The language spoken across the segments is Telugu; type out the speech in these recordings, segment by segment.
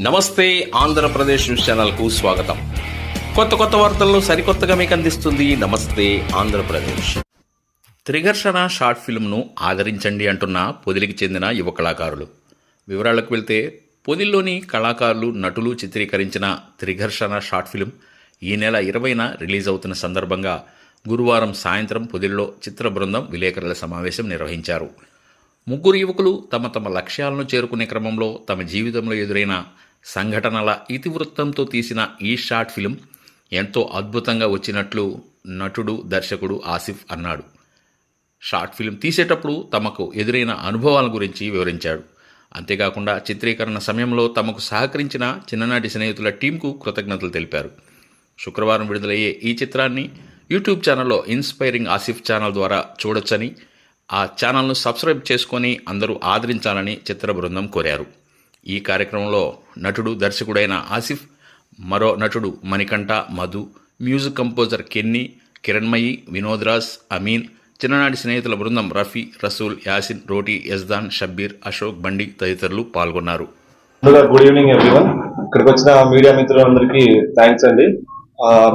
నమస్తే ఆంధ్రప్రదేశ్ న్యూస్ ఛానల్కు స్వాగతం. కొత్త కొత్త వార్తలను సరికొత్తగా మీకు అందిస్తుంది నమస్తే ఆంధ్రప్రదేశ్. త్రిఘర్షణ షార్ట్ ఫిల్మ్ను ఆదరించండి అంటున్న పొదిలికి చెందిన యువ కళాకారులు. వివరాలకు వెళ్తే పొదిల్లోని కళాకారులు నటులు చిత్రీకరించిన త్రిఘర్షణ షార్ట్ ఫిల్మ్ ఈ నెల ఇరవైన రిలీజ్ అవుతున్న సందర్భంగా గురువారం సాయంత్రం పొదిల్లో చిత్ర బృందం విలేకరుల సమావేశం నిర్వహించారు. ముగ్గురు యువకులు తమ తమ లక్ష్యాలను చేరుకునే క్రమంలో తమ జీవితంలో ఎదురైన సంఘటనల ఇతివృత్తంతో తీసిన ఈ షార్ట్ ఫిలిం ఎంతో అద్భుతంగా వచ్చినట్లు నటుడు దర్శకుడు ఆసిఫ్ అన్నాడు. షార్ట్ ఫిలిం తీసేటప్పుడు తమకు ఎదురైన అనుభవాల గురించి వివరించాడు. అంతేకాకుండా చిత్రీకరణ సమయంలో తమకు సహకరించిన చిన్ననాటి స్నేహితుల టీంకు కృతజ్ఞతలు తెలిపారు. శుక్రవారం విడుదలయ్యే ఈ చిత్రాన్ని యూట్యూబ్ ఛానల్లో ఇన్స్పైరింగ్ ఆసిఫ్ ఛానల్ ద్వారా చూడొచ్చని ఆ ఛానల్ను సబ్స్క్రైబ్ చేసుకొని అందరూ ఆదరించాలని చిత్ర బృందం కోరారు. ఈ కార్యక్రమంలో నటుడు దర్శకుడైన ఆసిఫ్ మరో నటుడు Manikanta Madhu music composer Kenny Kiranmayi Vinod Raj Amin చిన్ననాటి స్నేహితుల బృందం రఫీ రసూల్ యాసిన్ రోటీ యజ్దాన్ షబ్బీర్ అశోక్ బండి తదితరులు పాల్గొన్నారు. Good evening everyone. ఇక్కడికి వచ్చిన మీడియా మిత్రులందరికీ థ్యాంక్స్ అండి.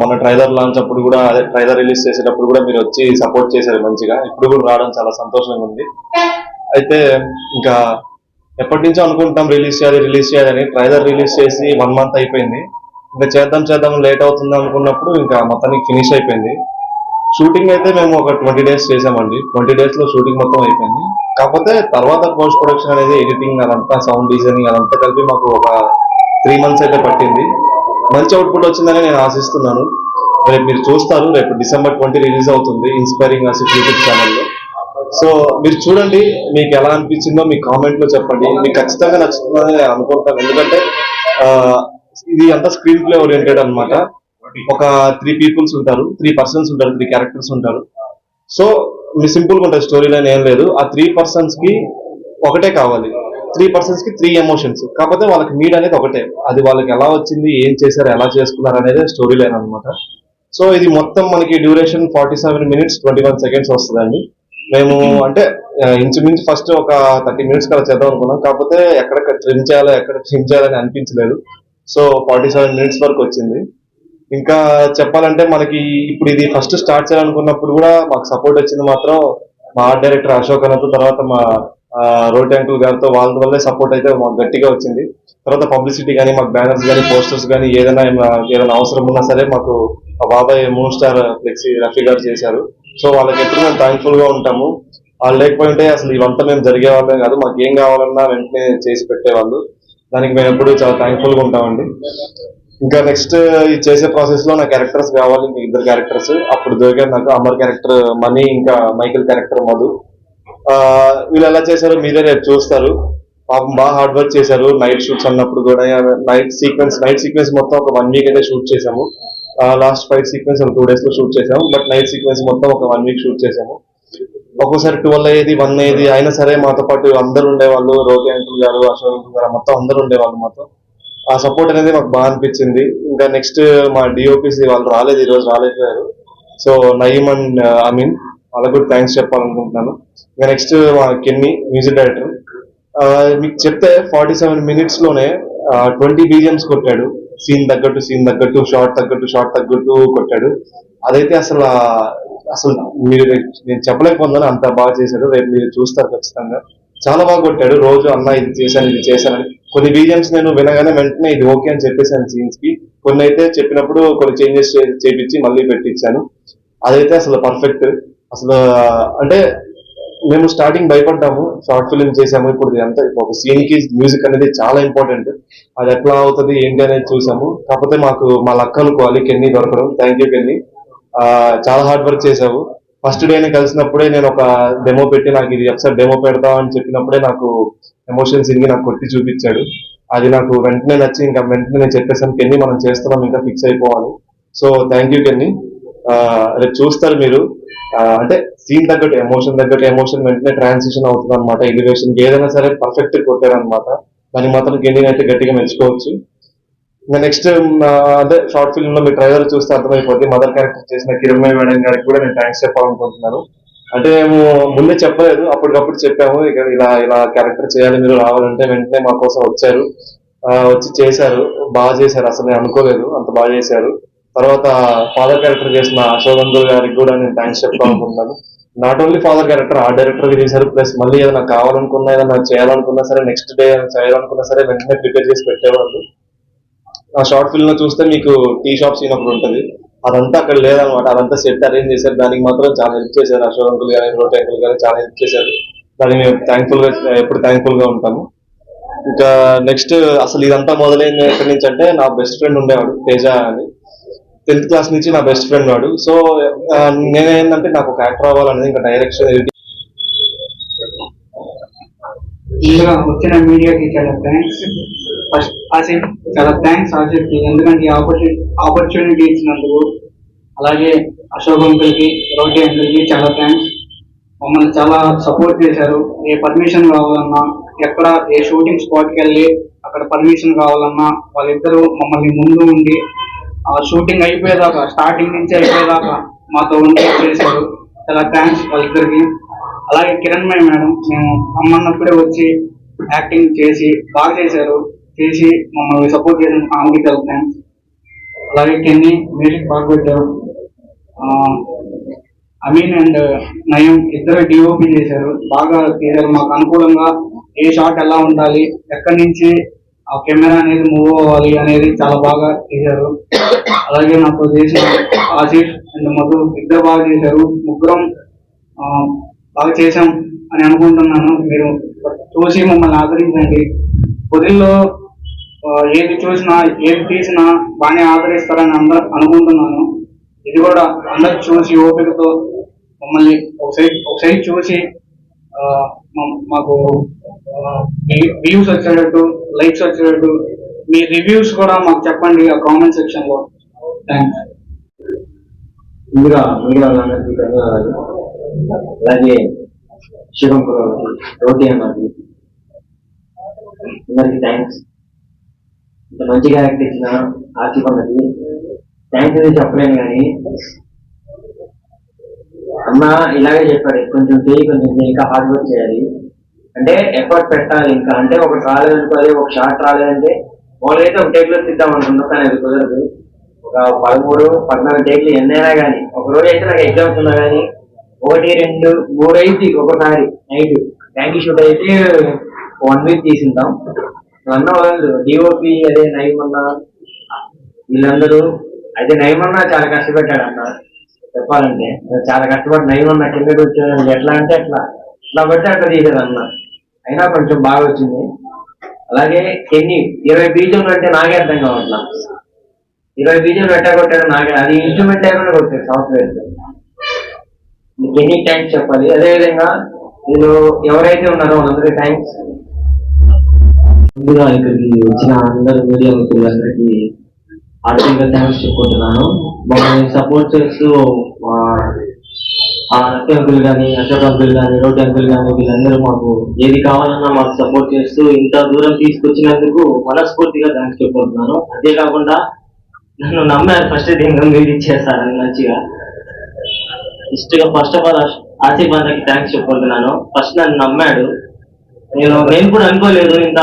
మన ట్రైలర్ లాంచ్ అప్పుడు కూడా అదే ట్రైలర్ రిలీజ్ చేసేటప్పుడు కూడా మీరు వచ్చి సపోర్ట్ చేశారు మంచిగా. ఇప్పుడు కూడా రావడం చాలా సంతోషంగా ఉంది. అయితే ఇంకా ఎప్పటి నుంచో అనుకుంటాం రిలీజ్ చేయాలి రిలీజ్ చేయాలని ట్రైలర్ రిలీజ్ చేసి వన్ మంత్ అయిపోయింది. ఇంకా చేద్దాం చేద్దాం లేట్ అవుతుంది అనుకున్నప్పుడు ఇంకా మొత్తానికి ఫినిష్ అయిపోయింది. షూటింగ్ అయితే మేము ఒక ట్వంటీ డేస్ చేసామండి ట్వంటీ డేస్లో షూటింగ్ మొత్తం అయిపోయింది. కాకపోతే తర్వాత పోస్ట్ ప్రొడక్షన్ అనేది ఎడిటింగ్ అదంతా సౌండ్ డిజైనింగ్ అదంతా కలిపి మాకు ఒక త్రీ మంత్స్ అయితే పట్టింది. మంచి అవుట్పుట్ వచ్చిందని నేను ఆశిస్తున్నాను. రేపు మీరు చూస్తారు రేపు డిసెంబర్ ట్వంటీ రిలీజ్ అవుతుంది ఇన్స్పైరింగ్ ఆసిఫ్ యూట్యూబ్ ఛానల్లో సో మీరు చూడండి మీకు ఎలా అనిపించిందో మీ కామెంట్లో చెప్పండి. మీకు ఖచ్చితంగా నచ్చుతుందని నేను అనుకుంటాను. ఎందుకంటే ఇది అంతా స్క్రీన్ ప్లే ఓరియంటెడ్ అనమాట ఒక త్రీ పీపుల్స్ ఉంటారు త్రీ పర్సన్స్ ఉంటారు త్రీ క్యారెక్టర్స్ ఉంటారు. సో మీ సింపుల్గా ఉంటుంది స్టోరీ లైన్ ఏం లేదు. ఆ త్రీ పర్సన్స్కి ఒకటే కావాలి. త్రీ పర్సన్స్కి త్రీ ఎమోషన్స్ కాకపోతే వాళ్ళకి మీడ్ అనేది ఒకటే. అది వాళ్ళకి ఎలా వచ్చింది ఏం చేశారు ఎలా చేసుకున్నారు అనేది స్టోరీ లైన్ అనమాట సో ఇది మొత్తం మనకి duration forty seven minutes twenty one seconds వస్తుందండి. మేము అంటే ఇంచుమించు ఫస్ట్ ఒక థర్టీ మినిట్స్ కలా చేద్దాం అనుకున్నాం. కాకపోతే ఎక్కడ ట్రిమ్ చేయాలో ఎక్కడ ట్రిమ్ చేయాలని అనిపించలేదు. సో ఫార్టీ సెవెన్ మినిట్స్ వరకు వచ్చింది. ఇంకా చెప్పాలంటే మనకి ఇప్పుడు ఇది ఫస్ట్ స్టార్ట్ చేయాలనుకున్నప్పుడు కూడా మాకు సపోర్ట్ వచ్చింది మాత్రం మా ఆర్ట్ డైరెక్టర్ అశోక్ అన్నతో తర్వాత మా రోడ్ అంకుల్ గారితో వాళ్ళ వల్లే సపోర్ట్ అయితే మాకు గట్టిగా వచ్చింది. తర్వాత పబ్లిసిటీ కానీ మాకు బ్యానర్స్ కానీ పోస్టర్స్ కానీ ఏదైనా ఏదైనా అవసరం ఉన్నా సరే మాకు మా బాబాయ్ మూన్ స్టార్ ఫ్లెక్సీ రఫీ గారు చేశారు. సో వాళ్ళకి ఎప్పుడు మేము థ్యాంక్ఫుల్గా ఉంటాము. వాళ్ళు లేకపోయింటే అసలు ఇవంతా మేము జరిగే వాళ్ళం కాదు మాకు ఏం కావాలన్నా వెంటనే చేసి పెట్టేవాళ్ళు. దానికి మేము ఎప్పుడు చాలా థ్యాంక్ఫుల్గా ఉంటామండి. ఇంకా నెక్స్ట్ ఈ చేసే ప్రాసెస్లో నా క్యారెక్టర్స్ కావాలి ఇద్దరు క్యారెక్టర్స్ అప్పుడు దొరికారు నాకు అమర్ క్యారెక్టర్ మనీ ఇంకా మైకిల్ క్యారెక్టర్ మధు. వీళ్ళు ఎలా చేశారో మీరే రేపు చూస్తారు. పాపం బాగా హార్డ్ వర్క్ చేశారు. నైట్ షూట్స్ అన్నప్పుడు కూడా నైట్ సీక్వెన్స్ నైట్ సీక్వెన్స్ మొత్తం ఒక వన్ వీక్ అయితే షూట్ చేసాము లాస్ట్ ఫైవ్ సీక్వెన్స్ ఒక టూ డేస్లో షూట్ చేసాము బట్ నైట్ సీక్వెన్స్ మొత్తం ఒక వన్ వీక్ షూట్ చేసాము ఒక్కోసారి ట్వెల్వ్ అయ్యేది వన్ అయ్యేది అయినా సరే మాతో పాటు అందరు ఉండేవాళ్ళు. రోగి అంకుల్ గారు అశోక్ అంకుల్ గారు మొత్తం అందరు ఉండేవాళ్ళు మాతో. ఆ సపోర్ట్ అనేది మాకు బాగా అనిపించింది. ఇంకా నెక్స్ట్ మా డిఓపిసి వాళ్ళు రాలేదు ఈ రోజు రాలేకపోయారు. సో నయీమ్ అండ్ అమీన్ వాళ్ళకు కూడా థ్యాంక్స్ చెప్పాలనుకుంటున్నాను. ఇంకా నెక్స్ట్ మా కెన్ని మ్యూజిక్ డైరెక్టర్ మీకు చెప్తే ఫార్టీ సెవెన్ మినిట్స్లోనే ట్వంటీ బీజిఎమ్స్ కొట్టాడు. సీన్ తగ్గట్టు సీన్ తగ్గట్టు షార్ట్ తగ్గట్టు షార్ట్ తగ్గట్టు కొట్టాడు. అదైతే అసలు అసలు మీరు నేను చెప్పలేకపోతున్నాను అంత బాగా చేశాడు. రేపు మీరు చూస్తారు ఖచ్చితంగా. చాలా బాగా కొట్టాడు. రోజు అన్న ఇది చేశాను ఇది చేశానని. కొన్ని బీజిఎమ్స్ నేను వినగానే వెంటనే ఇది ఓకే అని చెప్పేసాను సీన్స్కి. కొన్ని అయితే చెప్పినప్పుడు కొన్ని చేంజెస్ చేపించి మళ్ళీ పెట్టించాను. అదైతే అసలు పర్ఫెక్ట్ అసలు అంటే మేము స్టార్టింగ్ భయపడ్డాము షార్ట్ ఫిల్మ్ చేసాము ఇప్పుడు ఇది అంతా ఒక సీన్కి మ్యూజిక్ అనేది చాలా ఇంపార్టెంట్ అది ఎట్లా అవుతుంది ఏంటి అనేది చూసాము. కాకపోతే మాకు మా లక్ అనుకోవాలి కెన్ని దొరకడం. Thank you Kenny. చాలా హార్డ్ వర్క్ చేసావు ఫస్ట్ డే నేను కలిసినప్పుడే నేను ఒక డెమో పెట్టి నాకు ఇది ఒకసారి డెమో పెడతాం అని చెప్పినప్పుడే నాకు ఎమోషన్స్ ఇంగి నాకు కొట్టి చూపించాడు. అది నాకు వెంటనే నచ్చి ఇంకా వెంటనే నేను చెప్పేసాను కెన్ని మనం చేస్తున్నాం ఇంకా ఫిక్స్ అయిపోవాలి. So thank you Kenny. రేపు చూస్తారు మీరు. అంటే సీన్ తగ్గట్టు ఎమోషన్ తగ్గట్టు ఎమోషన్ వెంటనే ట్రాన్సిషన్ అవుతుంది అనమాట ఎలివేషన్ ఏదైనా సరే పర్ఫెక్ట్ కొట్టారు అనమాట మాత్రం గెండింగ్ అయితే గట్టిగా మెచ్చుకోవచ్చు. ఇంకా నెక్స్ట్ అదే షార్ట్ ఫిల్మ్లో మీ ట్రైలర్ చూస్తే అర్థమైపోద్ది. మదర్ క్యారెక్టర్ చేసిన కిరణ్ మేడం గారికి కూడా నేను థ్యాంక్స్ చెప్పాలనుకుంటున్నాను. అంటే మేము ముందే చెప్పలేదు. అప్పటికప్పుడు చెప్పాము. ఇక ఇలా ఇలా క్యారెక్టర్ చేయాలి మీరు రావాలంటే వెంటనే మా కోసం వచ్చారు. వచ్చి చేశారు. బాగా చేశారు. అసలు నేను అనుకోలేదు. అంత బాగా చేశారు. తర్వాత ఫాదర్ క్యారెక్టర్ చేసిన అశోక్ అంకుల్ గారికి కూడా నేను థ్యాంక్స్ చెప్పుకోవాలనుకుంటున్నాను నాట్ ఓన్లీ ఫాదర్ క్యారెక్టర్ ఆ డైరెక్టర్గా చేశారు ప్లస్ మళ్ళీ ఏదైనా కావాలనుకున్నా ఏదైనా చేయాలనుకున్నా సరే నెక్స్ట్ డే చేయాలనుకున్నా సరే వెంటనే ప్రిపేర్ చేసి పెట్టేవాళ్ళు. ఆ షార్ట్ ఫిల్మ్లో చూస్తే మీకు టీ షాప్ సీన్ ఒకటి ఉంటుంది. అదంతా అక్కడ లేదనమాట. అదంతా సెట్ అరేంజ్ చేశారు. దానికి మాత్రం చాలా హెల్ప్ చేశారు. అశోక్ అంకుల్ గానీ రోటి అంకుల్ గారు చాలా హెల్ప్ చేశారు. దానికి మేము థ్యాంక్ఫుల్గా ఎప్పుడు థ్యాంక్ఫుల్గా ఉంటాము. ఇంకా నెక్స్ట్ అసలు ఇదంతా మొదలైంది ఎక్కడి నుంచి అంటే నా బెస్ట్ ఫ్రెండ్ ఉండేవాడు తేజ అని. టెన్త్ క్లాస్ నుంచి నా బెస్ట్ ఫ్రెండ్ వాడు. సో నేనేంటంటే నాకు ఒక యాక్టర్ అవ్వాలనేది ఇంకా డైరెక్షన్ ముందుగా వచ్చిన మీడియాకి చాలా థ్యాంక్స్ ఫస్ట్ ఆసిఫ్ చాలా థ్యాంక్స్ ఆసిఫ్కి ఎందుకంటే ఈ ఆపర్చునిటీ ఆపర్చునిటీ ఇచ్చినందుకు అలాగే అశోక్ అంకుల్కి రోటి అంకుల్కి చాలా థ్యాంక్స్ మమ్మల్ని చాలా సపోర్ట్ చేశారు. ఏ పర్మిషన్ కావాలన్నా ఎక్కడ ఏ షూటింగ్ స్పాట్కి వెళ్ళి అక్కడ పర్మిషన్ కావాలన్నా వాళ్ళిద్దరూ మమ్మల్ని ముందు ఉండి ఆ షూటింగ్ అయిపోయేదాకా స్టార్టింగ్ నుంచి అయిపోయేదాకా మాతో ఉండి చేశారు. చాలా థ్యాంక్స్ వాళ్ళిద్దరికి. అలాగే కిరణ్మయ్య మేడం మేము అమ్మన్నప్పుడే వచ్చి యాక్టింగ్ చేసి బాగా చేశారు. చేసి మమ్మల్ని సపోర్ట్ చేసిన ఆమెకి చాలా థ్యాంక్స్ అలాగే కెన్ని మ్యూజిక్ బాగా పెట్టారు అమీన్ అండ్ నయం ఇద్దరు డిఓపి చేశారు. బాగా చేశారు. మాకు అనుకూలంగా ఏ షాట్ ఎలా ఉండాలి ఎక్కడి నుంచి ఆ కెమెరా అనేది మూవ్ అవ్వాలి అనేది చాలా బాగా చేశారు. అలాగే నాకు చేసిన ఆసిఫ్ అండ్ మధు ఇద్దరు బాగా చేశారు. ముగ్గురం బాగా చేశాం అని అనుకుంటున్నాను. మీరు చూసి మమ్మల్ని ఆదరించండి. పొదిల్లో ఏది చూసినా ఏది తీసినా బాగానే ఆదరిస్తారని అందరూ అనుకుంటున్నాను. ఇది కూడా అందరు చూసి ఓపికతో మమ్మల్ని ఒకసారి ఒకసారి చూసి మాకు వ్యూస్ వచ్చేటట్టు లైక్స్ వచ్చేటట్టు మీ రివ్యూస్ కూడా మాకు చెప్పండి ఆ కామెంట్ సెక్షన్లో. థ్యాంక్స్ ముందుగా మీడియా వాళ్ళందరికీ ధన్యవాదాలు అలాగే శివం గారికి రోటి అందరికి థ్యాంక్స్ ఇంత మంచిగా యాక్ట్ ఇచ్చిన ఆర్చి అన్నకి థ్యాంక్స్ అనేది చెప్పలేను కానీ అన్న ఇలాగే చెప్పాడు కొంచెం చేయి కొంచెం చేయి ఇంకా హార్డ్ వర్క్ చేయాలి. అంటే ఎఫర్ట్ పెట్టాలి ఇంకా. అంటే ఒకటి రాలేదనుకోవాలి ఒక షార్ట్ రాలేదంటే మామూలుగా అయితే ఒక టేక్లో తిద్దాం అనుకుంటాం కానీ అది కుదరదు. ఒక పదమూడు పద్నాలుగు టేక్లు ఎన్నైనా కానీ ఒక రోజు అయితే నాకు ఎగ్జామ్స్ ఉన్నా కానీ ఒకటి రెండు మూడు అయితే ఒకసారి నైట్ థ్యాంక్ షూట్ అయితే వన్ వీక్ తీసుంటాం అన్న వాళ్ళు డిఓపి అదే నైమన్న వీళ్ళందరూ అయితే నైమన్న చాలా కష్టపెట్టాడు అన్న. చెప్పాలంటే చాలా కష్టపడి నైమన్న కిందకి వచ్చాడు ఎట్లా అంటే అట్లా. ఇట్లా పడితే అట్లా తీసేదన్న. అయినా కొంచెం బాగా వచ్చింది. అలాగే ఎన్ని? ఇరవై బీజం అంటే నాకే అర్థం కావట్లా. ఇరవై బీజం పెట్టా కొట్టాడు నాకే. అది ఇన్స్ట్రుమెంట్ లేకుండా కొట్టాడు సాఫ్ట్వేర్ మీకు ఎన్ని థ్యాంక్స్ చెప్పాలి? అదేవిధంగా నేను ఎవరైతే ఉన్నారో వాళ్ళందరికీ థ్యాంక్స్ ముందుగా ఇక్కడికి వచ్చిన అందరు మీడియా మిత్రులందరికీ ఆర్థిక థ్యాంక్స్ చెప్పుకుంటున్నాను. మమ్మల్ని సపోర్ట్ చేస్తూ ఆ, ఆ అంకుల్ కానీ అశోక్ అంకుల్ కానీ రోడ్ అంకుల్ కానీ వీళ్ళందరూ మాకు ఏది కావాలన్నా మాకు సపోర్ట్ చేస్తూ ఇంత దూరం తీసుకొచ్చినందుకు మనస్ఫూర్తిగా థ్యాంక్స్ చెప్పుకుంటున్నాను. అంతేకాకుండా నన్ను నమ్మారు ఫస్ట్ దీని మీరు ఇచ్చేస్తారని మంచిగా. ఇష్టగా ఫస్ట్ ఆఫ్ ఆల్ ఆసిఫ్ అన్నకి థ్యాంక్స్ చెప్పుకుంటున్నాను. ఫస్ట్ నన్ను నమ్మాడు. నేను నేను కూడా అనుకోలేదు ఇంత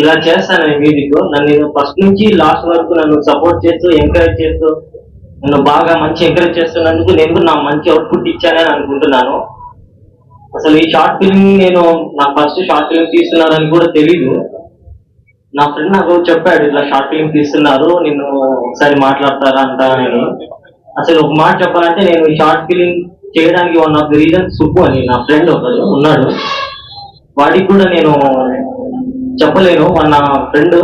ఇలా చేస్తాను మ్యూజిక్ నన్ను ఫస్ట్ నుంచి లాస్ట్ వరకు నన్ను సపోర్ట్ చేస్తూ ఎంకరేజ్ చేస్తూ నన్ను బాగా మంచి ఎంకరేజ్ చేస్తున్నందుకు నేను కూడా నా మంచి అవుట్పుట్ ఇచ్చానని అనుకుంటున్నాను. అసలు ఈ షార్ట్ ఫిల్మ్ నేను నా ఫస్ట్ షార్ట్ ఫిల్మ్ తీస్తున్నారని కూడా తెలీదు. నా ఫ్రెండ్ నాకు చెప్పాడు ఇట్లా షార్ట్ ఫిల్మ్ తీస్తున్నారు నిన్ను ఒకసారి మాట్లాడతారా అంటా నేను అసలు ఒక మాట చెప్పాలంటే నేను షార్ట్ ఫిలిం చేయడానికి one of the reason Subbu అని నా ఫ్రెండ్ ఒక ఉన్నాడు. వాడికి కూడా నేను చెప్పలేను. వాడు నా ఫ్రెండ్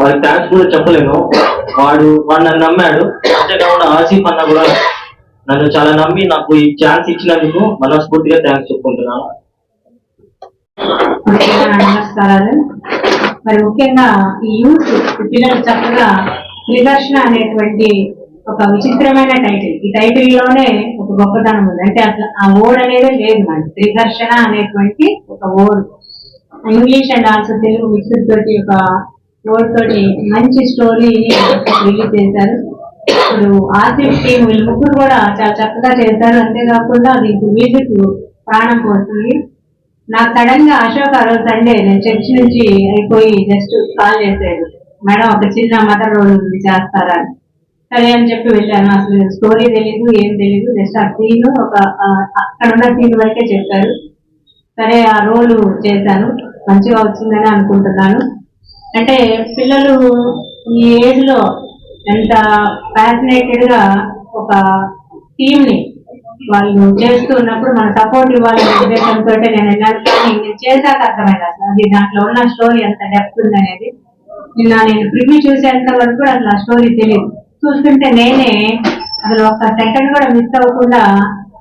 వాడి థ్యాంక్స్ కూడా చెప్పలేను. వాడు వాడు నన్ను నమ్మాడు. అంతేకాకుండా ఆసిఫ్ అన్న కూడా నన్ను చాలా నమ్మి నాకు ఈ ఛాన్స్ ఇచ్చినందుకు మనస్ఫూర్తిగా థ్యాంక్స్ చెప్పుకుంటున్నాను. నమస్కారాలు. మరి ముఖ్యంగా ఈ యూత్ పిల్లలు చక్కగా త్రిదర్శన అనేటువంటి ఒక విచిత్రమైన టైటిల్. ఈ టైటిల్లోనే ఒక గొప్పతనం ఉంది. అంటే అసలు ఆ ఓడ్ అనేది లేదు మనకి త్రిదర్శన అనేటువంటి ఒక ode. English and also Telugu mixed తోటి ఒక వర్డ్ తోటి మంచి స్టోరీని రిలీజ్ చేశారు. ఇప్పుడు ఆసిఫ్ టీం వీళ్ళు ముగ్గురు కూడా చాలా చక్కగా చేశారు. అంతేకాకుండా దీనికి మ్యూజిక్ ప్రాణం పోతుంది నాకు సడన్గా అశోక్ ఆ రోజు సండే నేను చర్చ్ నుంచి అయిపోయి జస్ట్ కాల్ చేశాడు. మేడం ఒక చిన్న మదర్ రోడ్ ఉంది చేస్తారా అని. సరే అని చెప్పి వెళ్ళాను. అసలు స్టోరీ తెలీదు ఏం తెలీదు. జస్ట్ ఆ సీన్ ఒక అక్కడ ఉన్న సీన్ వరకే చెప్పారు. సరే ఆ రోలు చేశాను. మంచిగా వచ్చిందని అనుకుంటున్నాను. అంటే పిల్లలు ఈ ఏజ్లో ఎంత ఫ్యాసినేటెడ్గా ఒక టీమ్ని వాళ్ళు చేస్తూ ఉన్నప్పుడు మన సపోర్ట్ ఇవ్వాలనే ఉద్దేశంతో నేను వెళ్ళాను కానీ నేను చేశాక అర్థమైంది అసలు అది దాంట్లో ఉన్న స్టోరీ ఎంత డెప్త్ ఉందనేది. నిన్న నేను ప్రివ్యూ చూసేంత వరకు కూడా అసలు ఆ స్టోరీ తెలియదు చూస్తుంటే నేనే అసలు ఒక్క సెకండ్ కూడా మిస్ అవ్వకుండా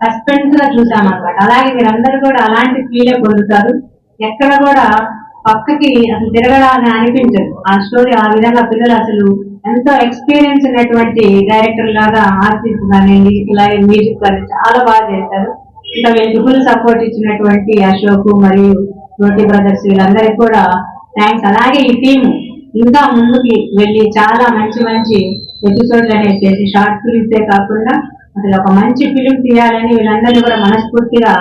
సస్పెన్స్గా చూసాను అనమాట అలాగే మీరందరూ కూడా అలాంటి ఫీలే పొందుతారు? ఎక్కడ కూడా పక్కకి అసలు తిరగడాలని అనిపించదు. ఆ స్టోరీ ఆ విధంగా పిల్లలు అసలు ఎంతో ఎక్స్పీరియన్స్ ఉన్నటువంటి డైరెక్టర్ లాగా ఆర్టిస్ట్ కానీ ఇలాగే మ్యూజిక్ కానీ చాలా బాగా చేస్తారు ఇంకా వీళ్ళకి ఫుల్ సపోర్ట్ ఇచ్చినటువంటి అశోక్ మరియు రోటీ బ్రదర్స్ వీళ్ళందరికీ కూడా థ్యాంక్స్ అలాగే ఈ టీం ఇంకా ముందుకి వెళ్ళి చాలా మంచి మంచి ఎపిసోడ్లు అనేవి చేసి షార్ట్ ఫిలిమ్సే కాకుండా అసలు ఒక మంచి ఫిలిం తీయాలని వీళ్ళందరినీ కూడా మనస్ఫూర్తిగా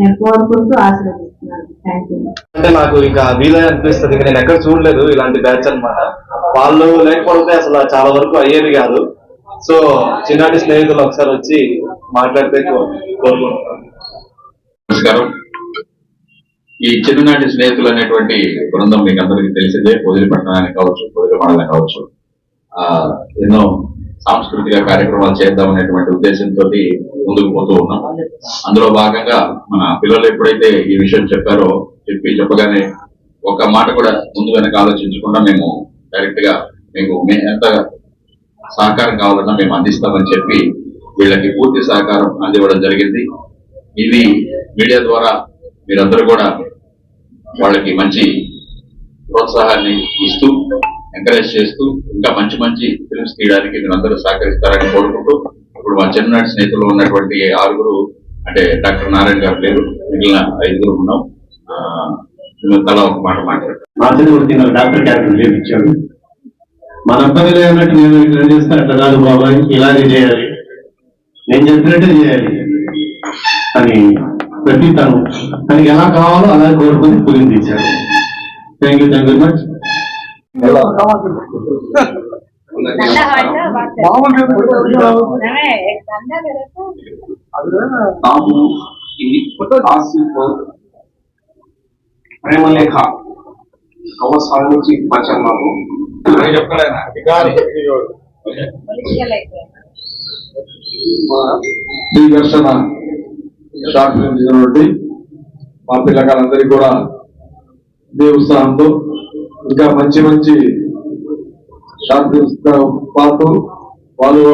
నేను కోరుకుంటూ ఆశీర్వదిస్తున్నాను. థ్యాంక్ యూ అంటే నాకు ఇంకా వీలే అనిపిస్తుంది ఇంకా నేను ఎక్కడ చూడలేదు ఇలాంటి బ్యాచ్ అన్నమాట. వాళ్ళు లేకపోతే అసలు చాలా వరకు అయ్యేది కాదు. సో చిన్నటి స్నేహితులు ఒకసారి వచ్చి మాట్లాడితే కోరుకుంటున్నాను. నమస్కారం. ఈ చిన్ననాటి స్నేహితులు అనేటువంటి బృందం మీకు అందరికీ తెలిసిందే. పొదిలి పట్టణానికి కావచ్చు పొదిలి మండలం కావచ్చు ఎన్నో సాంస్కృతిక కార్యక్రమాలు చేద్దాం అనేటువంటి ఉద్దేశంతో ముందుకు పోతూ ఉన్నాం. అందులో భాగంగా మన పిల్లలు ఎప్పుడైతే ఈ విషయం చెప్పారో చెప్పి చెప్పగానే ఒక మాట కూడా ముందు వెనక ఆలోచించకుండా మేము డైరెక్ట్గా మీకు ఎంత సహకారం కావాలన్నా మేము అందిస్తామని చెప్పి వీళ్ళకి పూర్తి సహకారం అందివ్వడం జరిగింది. ఇది మీడియా ద్వారా మీరందరూ కూడా వాళ్ళకి మంచి ప్రోత్సాహాన్ని ఇస్తూ ఎంకరేజ్ చేస్తూ ఇంకా మంచి మంచి ఫిల్మ్స్ తీయడానికి మీరందరూ సహకరిస్తారని కోరుకుంటూ ఇప్పుడు మా చిన్ననాటి స్నేహితులు ఉన్నటువంటి ఆరుగురు అంటే డాక్టర్ నారాయణ గారు లేరు మిగిలిన ఐదుగురు ఉన్నాం. తల ఒక మాట మాట్లాడతాం. మార్చిన కొడుకు నాకు డాక్టర్ క్యారెక్టర్ చేయించాడు మన అబ్బాయిలో అన్నట్టు నేను ఇట్లా చేస్తే? అట్లా కాదు బాబాయ్ ఇలాగే చేయాలి. నేను చెప్పినట్టే చేయాలి. అని ప్రతి తను తనకి ఎలా కావాలో అలా కోరుకుని పులిని తీశాడు. Thank you thank you very much ప్రేమలేఖ కవసాల నుంచి ఈ దర్శన షార్ట్ ఫిల్మ్ తీసినటువంటి మా పిల్లకాయలందరికీ కూడా ఉత్సాహంతో ఇంకా మంచి మంచి షార్ట్ పాటు వాళ్ళు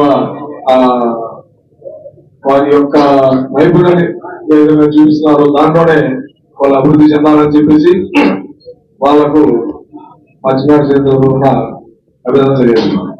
వారి యొక్క నైపుణ్యాన్ని ఏ విధంగా చూపిస్తున్నారో దాంట్లోనే వాళ్ళు అభివృద్ధి చెందాలని చెప్పేసి వాళ్ళకు మంచిగా చిన్న చేతుల్లో అభినందన తెలియజేస్తున్నాను.